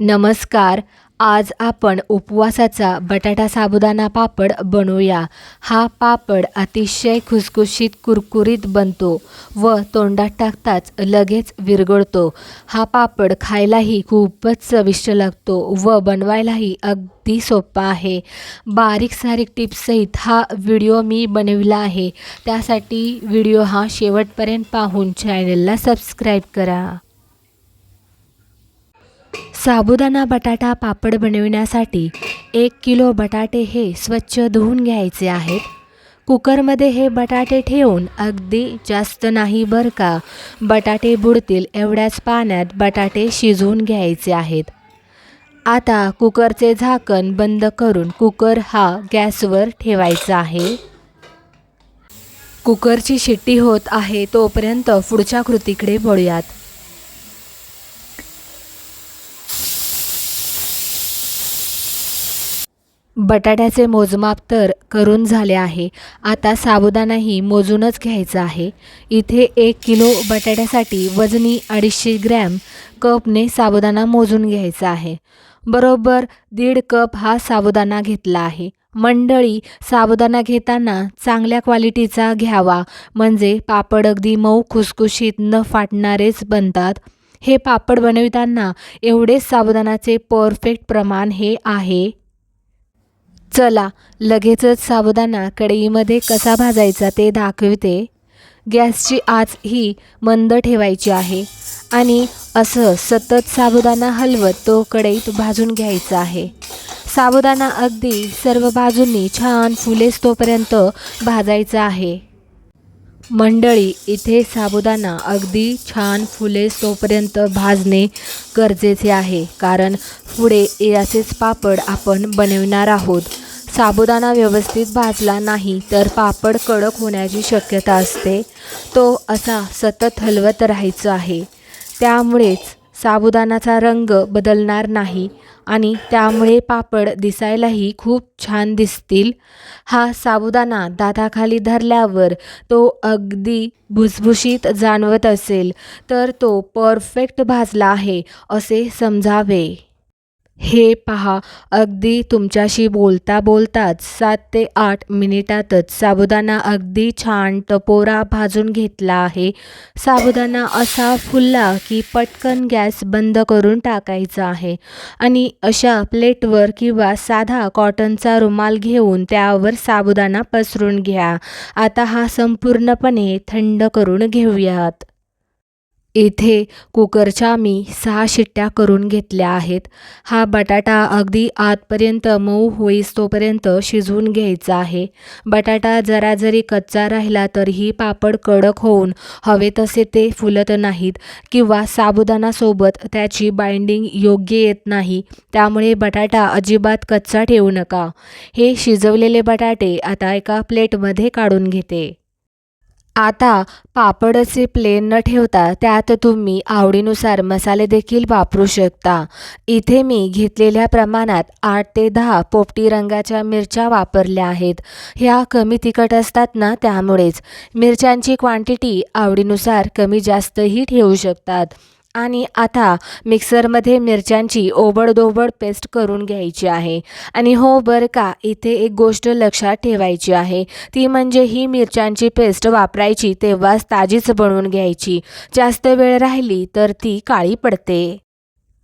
नमस्कार. आज आपण उपवासाचा बटाटा साबुदाणा पापड बनवूया. हा पापड अतिशय खुसखुशीत कुरकुरीत बनतो व तोंडात टाकताच लगेच विरघळतो. हा पापड खायलाही खूपच चविष्ट लागतो व बनवायलाही अगदी सोपा आहे. बारीक सारीक टिप्ससहित हा व्हिडिओ मी बनविला आहे. त्यासाठी व्हिडिओ हा शेवटपर्यंत पाहून चॅनलला सबस्क्राईब करा. साबुदाणा बटाटा पापड बनविण्यासाठी एक किलो बटाटे हे स्वच्छ धुवून घ्यायचे आहेत. कुकरमध्ये हे बटाटे ठेवून अगदी जास्त नाही बरं का बटाटे बुडतील एवढ्याच पाण्यात बटाटे शिजवून घ्यायचे आहेत. आता कुकरचे झाकण बंद करून कुकर हा गॅसवर ठेवायचा आहे. कुकरची शिट्टी होत आहे तोपर्यंत पुढच्या कृतीकडे वळूयात. बटाट्याचे मोजमाप तर करून झाले आहे. आता साबुदाणाही मोजूनच घ्यायचा आहे. इथे एक किलो बटाट्यासाठी वजनी अडीचशे ग्रॅम कपने साबुदाणा मोजून घ्यायचा आहे. बरोबर दीड कप हा साबुदाणा घेतला आहे. मंडळी साबुदाणा घेताना चांगल्या क्वालिटीचा घ्यावा. म्हणजे पापड अगदी मऊ खुसखुशीत न फाटणारेच बनतात. हे पापड बनविताना एवढेच साबुदाणाचे परफेक्ट प्रमाण हे आहे. चला लगेचच साबुदाणा कढईमध्ये कसा भाजायचा ते दाखवते. गॅसची आच ही मंद ठेवायची आहे आणि असं सतत साबुदाणा हलवत तो कढईत भाजून घ्यायचा आहे. साबुदाणा अगदी सर्व बाजूंनी छान फुलेस तोपर्यंत भाजायचा आहे. मंडळी इथे साबुदाणा अगदी छान फुले तोपर्यंत भाजणे गरजेचे आहे. कारण पुढे याचेच पापड आपण बनविणार आहोत. साबुदाणा व्यवस्थित भाजला नाही तर पापड कडक होण्याची शक्यता असते. तो असा सतत हलवत राहायचं आहे. त्यामुळेच साबुदानाचा रंग बदलणार नाही आणि त्यामुळे पापड दिसायलाही खूप छान दिसतील. हा साबुदाणा दाताखाली धरल्यावर तो अगदी भुसभुशीत जाणवत असेल तर तो परफेक्ट भाजला आहे असे समजावे. हे पहा अगदी तुमच्याशी बोलता बोलताच सात ते आठ मिनिटातच साबुदाणा अगदी छान टपोरा भाजून घेतला आहे. साबुदाणा असा फुलला की पटकन गॅस बंद करून टाकायचा आहे आणि अशा प्लेटवर किंवा साधा कॉटनचा रुमाल घेऊन त्यावर साबुदाणा पसरून घ्या. आता हा संपूर्णपणे थंड करून घेऊयात. इथे कुकरच्या मी सहा शिट्ट्या करून घेतल्या आहेत. हा बटाटा अगदी आतपर्यंत मऊ होईस तोपर्यंत शिजवून घ्यायचा आहे. बटाटा जरा जरी कच्चा राहिला तरीही पापड कडक होऊन हवे तसे ते फुलत नाहीत किंवा साबुदाणासोबत त्याची बाइंडिंग योग्य येत नाही त्यामुळे बटाटा अजिबात कच्चा ठेवू नका. हे शिजवलेले बटाटे आता एका प्लेटमध्ये काढून घेते. आता पापडचे प्लेन न ठेवता त्यात तुम्ही आवडीनुसार मसाले देखील वापरू शकता. इथे मी घेतलेल्या प्रमाणात आठ ते दहा पोपटी रंगाच्या मिरच्या वापरल्या आहेत. ह्या कमी तिखट असतात ना त्यामुळेच. मिरच्यांची क्वांटिटी आवडीनुसार कमी जास्तही ठेवू शकतात. आणि आता मिक्सरमध्ये मिरच्यांची ओबडदोबड पेस्ट करून घ्यायची आहे. आणि हो बरं का इथे एक गोष्ट लक्षात ठेवायची आहे. ती म्हणजे ही मिरच्यांची पेस्ट वापरायची तेव्हाच ताजीच बनवून घ्यायची. जास्त वेळ राहिली तर ती काळी पडते.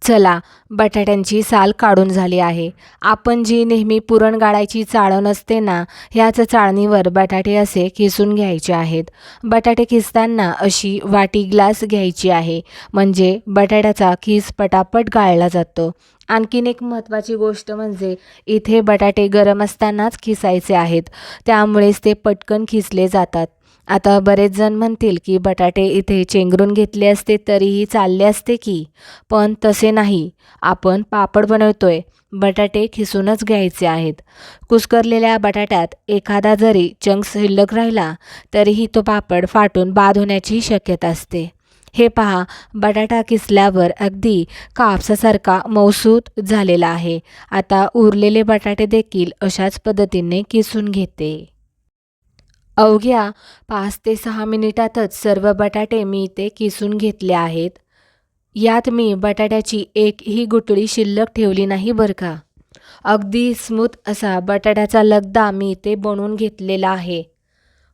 चला बटाट्यांची साल काढून झाली आहे. आपण जी नेहमी पुरण गाळायची चाळण असते ना ह्याच चाळणीवर बटाटे असे खिसून घ्यायचे आहेत. बटाटे खिसताना अशी वाटी ग्लास घ्यायची आहे. म्हणजे बटाट्याचा खिस पटापट गाळला जातो. आणखीन एक महत्त्वाची गोष्ट म्हणजे इथे बटाटे गरम असतानाच खिसायचे आहेत. त्यामुळेच ते पटकन खिसले जातात. आता बरेच जण म्हणतील की बटाटे इथे चेंगरून घेतले असते तरीही चालले असते की पण तसे नाही. आपण पापड बनवतोय. बटाटे खिसूनच घ्यायचे आहेत. कुस्करलेल्या बटाट्यात एखादा जरी चंक शिल्लक राहिला तरीही तो पापड फाटून बाद होण्याची शक्यता असते. हे पहा बटाटा किसल्यावर अगदी कापसासारखा मौसूत झालेला आहे. आता उरलेले बटाटे देखील अशाच पद्धतीने किसून घेते. अवघ्या पाच ते सहा मिनिटातच सर्व बटाटे मी इथे किसून घेतले आहेत. यात मी बटाट्याची एकही गुटळी शिल्लक ठेवली नाही बरं का? अगदी स्मूथ असा बटाट्याचा लगदा मी इथे बनवून घेतलेला आहे.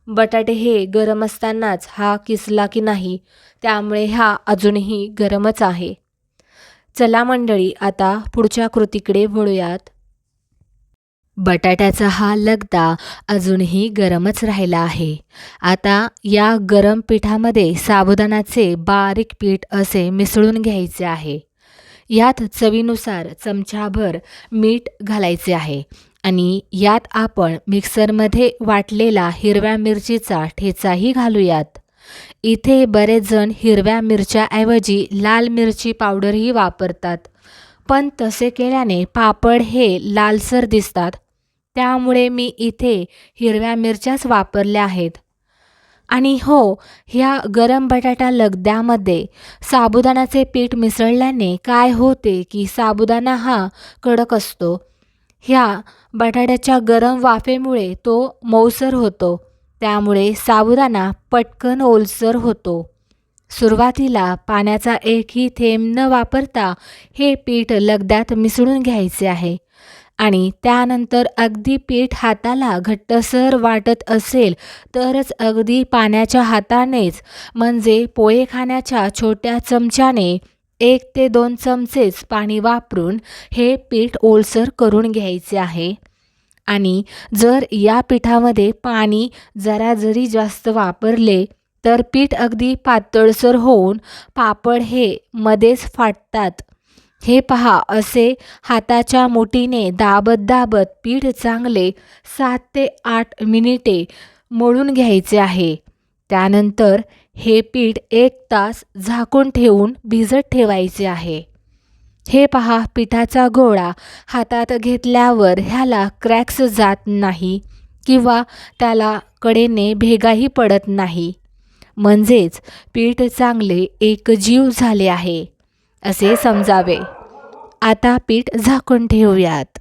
बटाटे हे गरम असतानाच हा किसला की नाही त्यामुळे हा अजूनही गरमच आहे. चला मंडळी आता पुढच्या कृतीकडे वळूयात. बटाट्याचा हा लगदा अजूनही गरमच राहिला आहे. आता या गरम पिठामध्ये साबुदाणाचे बारीक पीठ असे मिसळून घ्यायचे आहे. यात चवीनुसार चमचाभर मीठ घालायचे आहे आणि यात आपण मिक्सरमध्ये वाटलेला हिरव्या मिरचीचा ठेचाही घालूयात. इथे बरेच जण हिरव्या मिरच्याऐवजी लाल मिरची पावडरही वापरतात पण तसे केल्याने पापड हे लालसर दिसतात त्यामुळे मी इथे हिरव्या मिरच्याच वापरल्या आहेत. आणि हो ह्या गरम बटाटा लगद्यामध्ये साबुदाणाचे पीठ मिसळल्याने काय होते की साबुदाणा हा कडक असतो. ह्या बटाट्याच्या गरम वाफेमुळे तो मऊसर होतो. त्यामुळे साबुदाणा पटकन ओलसर होतो. सुरुवातीला पाण्याचा एकही थेंब न वापरता हे पीठ लगद्यात मिसळून घ्यायचे आहे. आणि त्यानंतर अगदी पीठ हाताला घट्टसर वाटत असेल तरच अगदी पाण्याच्या हातानेच म्हणजे पोहे खाण्याच्या छोट्या चमच्याने एक ते दोन चमचेच पाणी वापरून हे पीठ ओलसर करून घ्यायचे आहे. आणि जर या पिठामध्ये पाणी जरा जरी जास्त वापरले तर पीठ अगदी पातळसर होऊन पापड हे मध्येच फाटतात. हे पहा असे हाताच्या मुठीने दाबत दाबत पीठ चांगले सात ते आठ मिनिटे मळून घ्यायचे आहे. त्यानंतर हे पीठ एक तास झाकून ठेवून भिजत ठेवायचे आहे. हे पहा पिठाचा गोळा हातात घेतल्यावर ह्याला क्रॅक्स जात नाही किंवा त्याला कडेने भेगाही पडत नाही. म्हणजेच पीठ चांगले एकजीव झाले आहे. असे समजावे. आता पीठ झाकून ठेवूयात.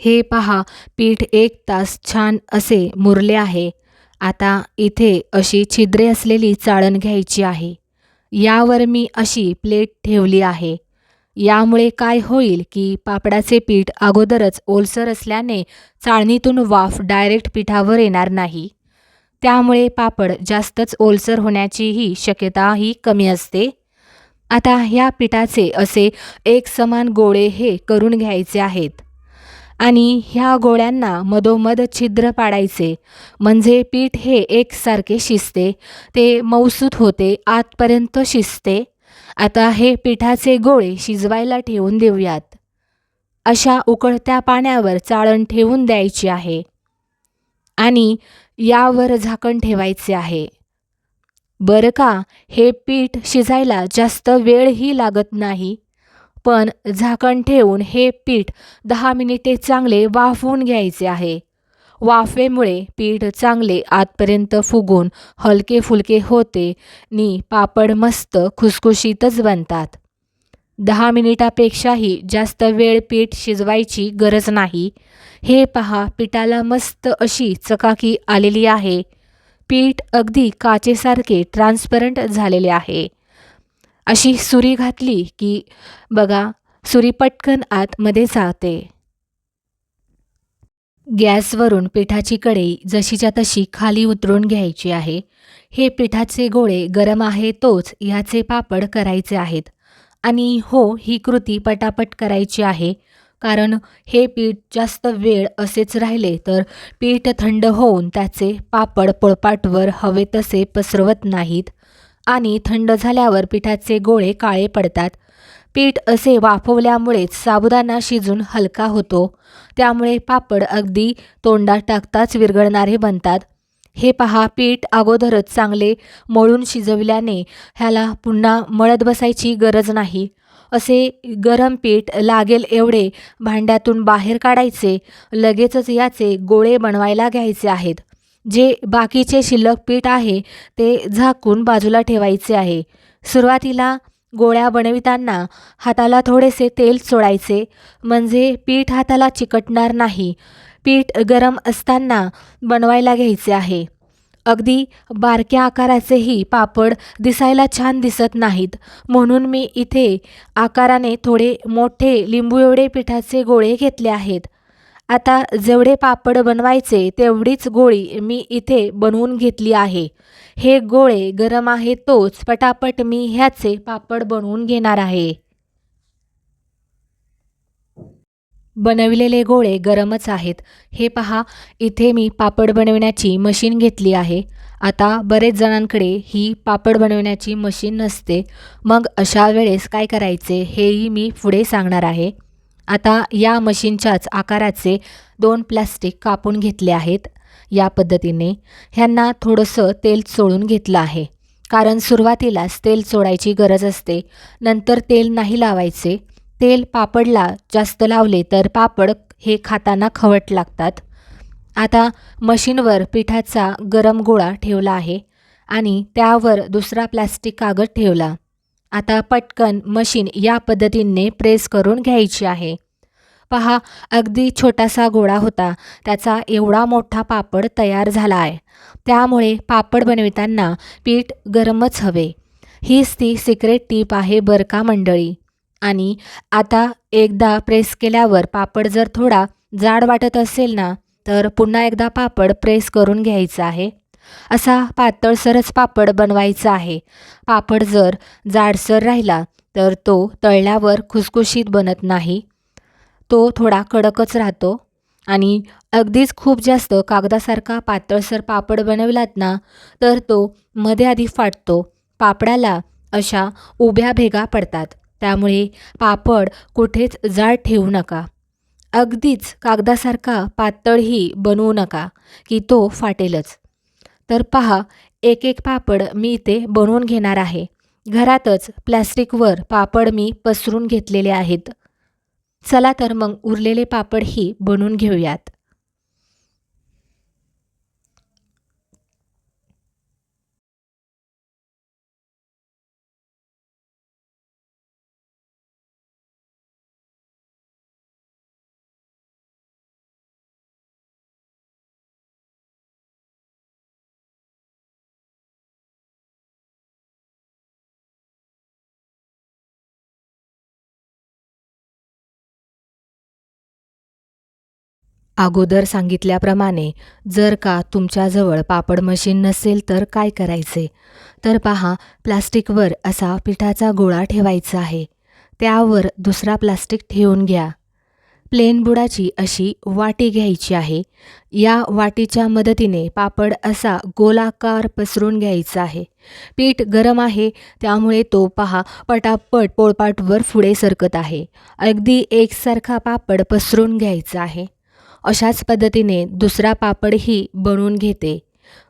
हे पहा पीठ एक तास छान असे मुरले आहे. आता इथे अशी छिद्रे असलेली चाळण घ्यायची आहे. यावर मी अशी प्लेट ठेवली आहे. यामुळे काय होईल की पापडाचे पीठ अगोदरच ओलसर असल्याने चाळणीतून वाफ डायरेक्ट पिठावर येणार नाही. त्यामुळे पापड जास्तच ओलसर होण्याचीही शक्यताही कमी असते. आता ह्या पिठाचे असे एक समान गोळे हे करून घ्यायचे आहेत. आणि ह्या गोळ्यांना मधोमध छिद्र पाडायचे. म्हणजे पीठ हे एकसारखे शिजते ते मौसूत होते आतपर्यंत शिजते. आता हे पिठाचे गोळे शिजवायला ठेवून देऊयात. अशा उकळत्या पाण्यावर चाळण ठेवून द्यायची आहे. आणि यावर झाकण ठेवायचे आहे. बरं का हे पीठ शिजायला जास्त वेळही लागत नाही. पण झाकण ठेवून हे पीठ दहा मिनिटे चांगले वाफवून घ्यायचे आहे. वाफेमुळे पीठ चांगले आतपर्यंत फुगून हलके फुलके होते नि पापड मस्त खुसखुशीतच बनतात. दहा मिनिटापेक्षाही जास्त वेळ पीठ शिजवायची गरज नाही. हे पहा पिठाला मस्त अशी चकाकी आलेली आहे. पीठ अगदी काचेसारखे ट्रान्सपरंट झालेले आहे. अशी सुरी घातली की बघा सुरी पटकन आतमध्ये जाते. गॅसवरून पिठाची कढई जशीच्या तशी खाली उतरून घ्यायची आहे. हे पिठाचे गोळे गरम आहे तोच ह्याचे पापड करायचे आहेत. आणि हो ही कृती पटापट करायची आहे. कारण हे पीठ जास्त वेळ असेच राहिले तर पीठ थंड होऊन त्याचे पापड पोळपाटवर हवे तसे पसरवत नाहीत आणि थंड झाल्यावर पिठाचे गोळे काळे पडतात. पीठ असे वाफवल्यामुळेच साबुदाणा शिजून हलका होतो. त्यामुळे पापड अगदी तोंडात टाकताच विरघळणारे बनतात. हे पहा पीठ अगोदरच चांगले मळून शिजवल्याने ह्याला पुन्हा मळत बसायची गरज नाही. असे गरम पीठ लागेल एवढे भांड्यातून बाहेर काढायचे लगेचच याचे गोळे बनवायला घ्यायचे आहेत. जे बाकीचे शिल्लक पीठ आहे ते झाकून बाजूला ठेवायचे आहे. सुरुवातीला गोळ्या बनविताना हाताला थोडेसे तेल चोळायचे म्हणजे पीठ हाताला चिकटणार नाही. पीठ गरम असताना बनवायला घ्यायचे आहे. अगदी बारक्या आकाराचेही पापड दिसायला छान दिसत नाहीत. म्हणून मी इथे आकाराने थोडे मोठे लिंबू एवढे पिठाचे गोळे घेतले आहेत. आता जेवढे पापड बनवायचे तेवढीच गोळी मी इथे बनवून घेतली आहे. हे गोळे गरम आहे तोच पटापट मी ह्याचे पापड बनवून घेणार आहे. बनविलेले गोळे गरमच आहेत. हे पहा इथे मी पापड बनवण्याची मशीन घेतली आहे. आता बरेच जणांकडे ही पापड बनवण्याची मशीन नसते. मग अशा वेळेस काय करायचे हेही मी पुढे सांगणार आहे. आता या मशीनच्याच आकाराचे दोन प्लास्टिक कापून घेतले आहेत. या पद्धतीने ह्यांना थोडंसं तेल चोळून घेतलं आहे. कारण सुरुवातीलाच तेल चोळायची गरज असते. नंतर तेल नाही लावायचे. तेल पापडला जास्त लावले तर पापड हे खाताना खवट लागतात. आता मशीनवर पिठाचा गरम गोळा ठेवला आहे आणि त्यावर दुसरा प्लॅस्टिक कागद ठेवला. आता पटकन मशीन या पद्धतीने प्रेस करून घ्यायची आहे. पहा अगदी छोटासा गोळा होता. त्याचा एवढा मोठा पापड तयार झाला आहे. त्यामुळे पापड बनविताना पीठ गरमच हवे. हीच ती सिक्रेट टीप आहे बरका मंडळी? आणि आता एकदा प्रेस केल्यावर पापड जर थोडा जाड वाटत असेल ना तर पुन्हा एकदा पापड प्रेस करून घ्यायचा आहे. असा पातळसरच पापड बनवायचा आहे. पापड जर जाडसर राहिला तर तो तळल्यावर खुसखुशीत बनत नाही. तो थोडा कडकच राहतो. आणि अगदीच खूप जास्त कागदासारखा पातळसर पापड बनवलात ना तर तो मध्ये आधी फाटतो. पापडाला अशा उभ्या भेगा पडतात. त्यामुळे पापड कुठेच जाड ठेवू नका. अगदीच कागदासारखा पातळही बनवू नका की तो फाटेलच. तर पहा एक एक पापड मी इथे बनवून घेणार आहे. घरातच प्लॅस्टिकवर पापड मी पसरून घेतलेले आहेत. चला तर मग उरलेले पापडही बनवून घेऊयात. अगोदर सांगितल्याप्रमाणे जर का तुमच्याजवळ पापड मशीन नसेल तर काय करायचे? तर पहा प्लास्टिकवर असा पिठाचा गोळा ठेवायचा आहे. त्यावर दुसरा प्लास्टिक ठेवून घ्या. प्लेन बुडाची अशी वाटी घ्यायची आहे. या वाटीच्या मदतीने पापड असा गोलाकार पसरून घ्यायचा आहे. पीठ गरम आहे त्यामुळे तो पहा पटापट पोळपाटवर पुढे सरकत आहे. अगदी एकसारखा पापड पसरून घ्यायचा आहे. अशाच पद्धतीने दुसरा पापडही बनवून घेते.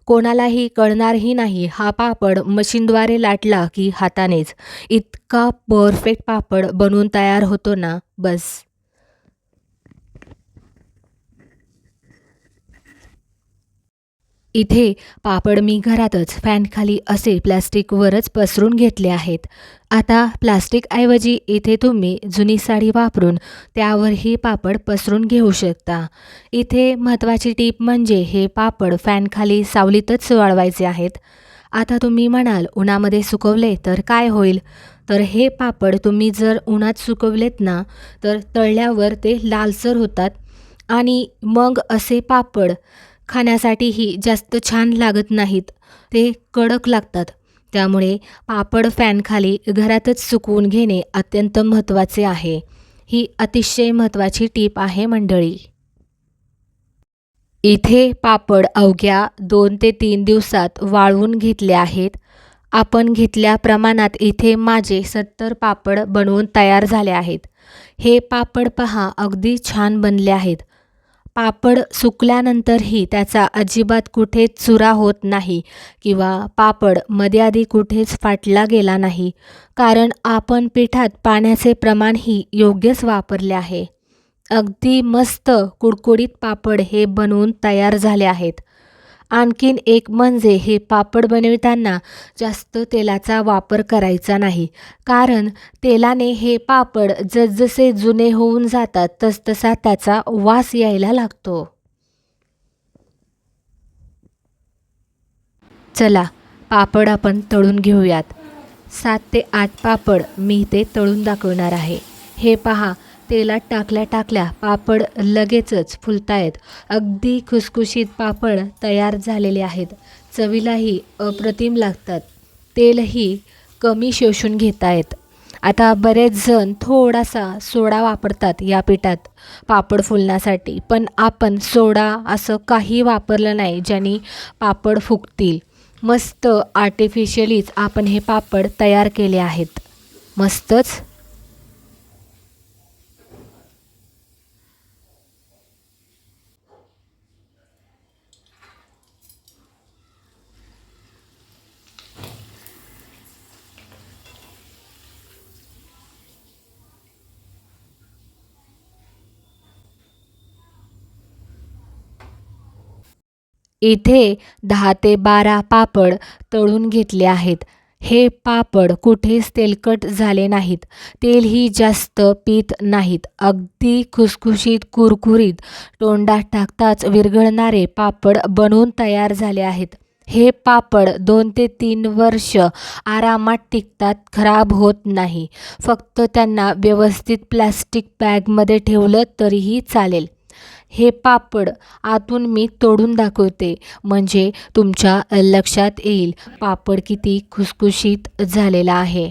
कोणालाही कळणारही नाही हा पापड मशीनद्वारे लाटला की हातानेच. इतका परफेक्ट पापड बनवून तयार होतो ना बस. इथे पापड मी घरातच फॅनखाली असे प्लॅस्टिकवरच पसरून घेतले आहेत. आता प्लास्टिकऐवजी इथे तुम्ही जुनी साडी वापरून त्यावरही पापड पसरून घेऊ शकता. इथे महत्त्वाची टीप म्हणजे हे पापड फॅनखाली सावलीतच वाळवायचे आहेत. आता तुम्ही म्हणाल उन्हामध्ये सुकवले तर काय होईल? तर हे पापड तुम्ही जर उन्हात सुकवलेत ना तर तळल्यावर ते लालसर होतात. आणि मग असे पापड खाण्यासाठीही जास्त छान लागत नाहीत. ते कडक लागतात. त्यामुळे पापड फॅनखाली घरातच सुकवून घेणे अत्यंत महत्त्वाचे आहे. ही अतिशय महत्त्वाची टीप आहे मंडळी. इथे पापड अवघ्या दोन ते तीन दिवसात वाळवून घेतले आहेत. आपण घेतल्या प्रमाणात इथे माझे सत्तर पापड बनवून तयार झाले आहेत. हे पापड पहा अगदी छान बनले आहेत. पापड सुकल्यानंतरही त्याचा अजिबात कुठेच चुरा होत नाही किंवा पापडमध्ये आधी कुठेच फाटला गेला नाही कारण आपण पिठात पाण्याचे प्रमाणही योग्यच वापरले आहे. अगदी मस्त कुडकुडीत पापड हे बनवून तयार झाले आहेत. आणखीन एक म्हणजे हे पापड बनविताना जास्त तेलाचा वापर करायचा नाही. कारण तेलाने हे पापड जसजसे जुने होऊन जातात तसतसा त्याचा वास यायला लागतो. चला पापड आपण तळून घेऊयात. सात ते आठ पापड मी ते तळून दाखवणार आहे. हे पहा तेलात टाकल्या टाकल्या पापड लगेचच फुलतायत. अगदी खुसखुशीत पापड तयार झालेले आहेत. चवीलाही अप्रतिम लागतात. तेलही कमी शोषून घेतायत. आता बरेच जण थोडासा सोडा वापरतात या पिठात पापड फुलण्यासाठी. पण आपण सोडा असं काही वापरलं नाही ज्यांनी पापड फुगतील. मस्त आर्टिफिशियलीच आपण हे पापड तयार केले आहेत. मस्तच? इथे दहा ते बारा पापड तळून घेतले आहेत. हे पापड कुठेच तेलकट झाले नाहीत. तेलही जास्त पीत नाहीत. अगदी खुसखुशीत कुरकुरीत तोंडात टाकताच विरघळणारे पापड बनवून तयार झाले आहेत. हे पापड दोन ते तीन वर्ष आरामात टिकतात खराब होत नाही. फक्त त्यांना व्यवस्थित प्लॅस्टिक बॅगमध्ये ठेवलं तरीही चालेल. हे पापड आतून मी तोडून दाखवते. म्हणजे तुमच्या लक्षात येईल पापड किती खुसखुशीत झालेला आहे.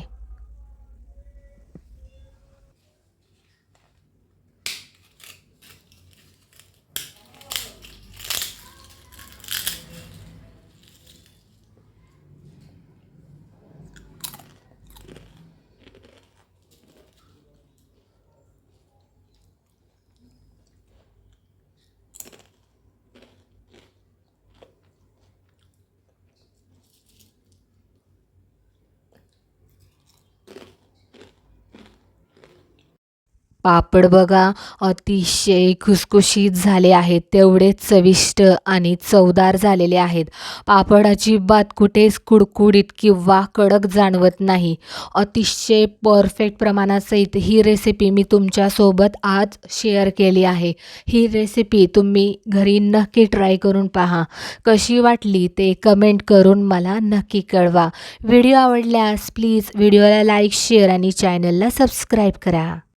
पापड बघा अतिशय खुसखुशीत झाले आहेत. तेवढेच चविष्ट आणि चवदार झालेले आहेत. पापड अजिबात कुठेच कुडकुडीत किंवा कडक जाणवत नाही. अतिशय परफेक्ट प्रमाणासहित ही रेसिपी मी तुमच्यासोबत आज शेअर केली आहे. ही रेसिपी तुम्ही घरी नक्की ट्राय करून पहा. कशी वाटली ते कमेंट करून मला नक्की कळवा. व्हिडिओ आवडल्यास प्लीज व्हिडिओला लाईक शेअर आणि चॅनलला सबस्क्राईब करा.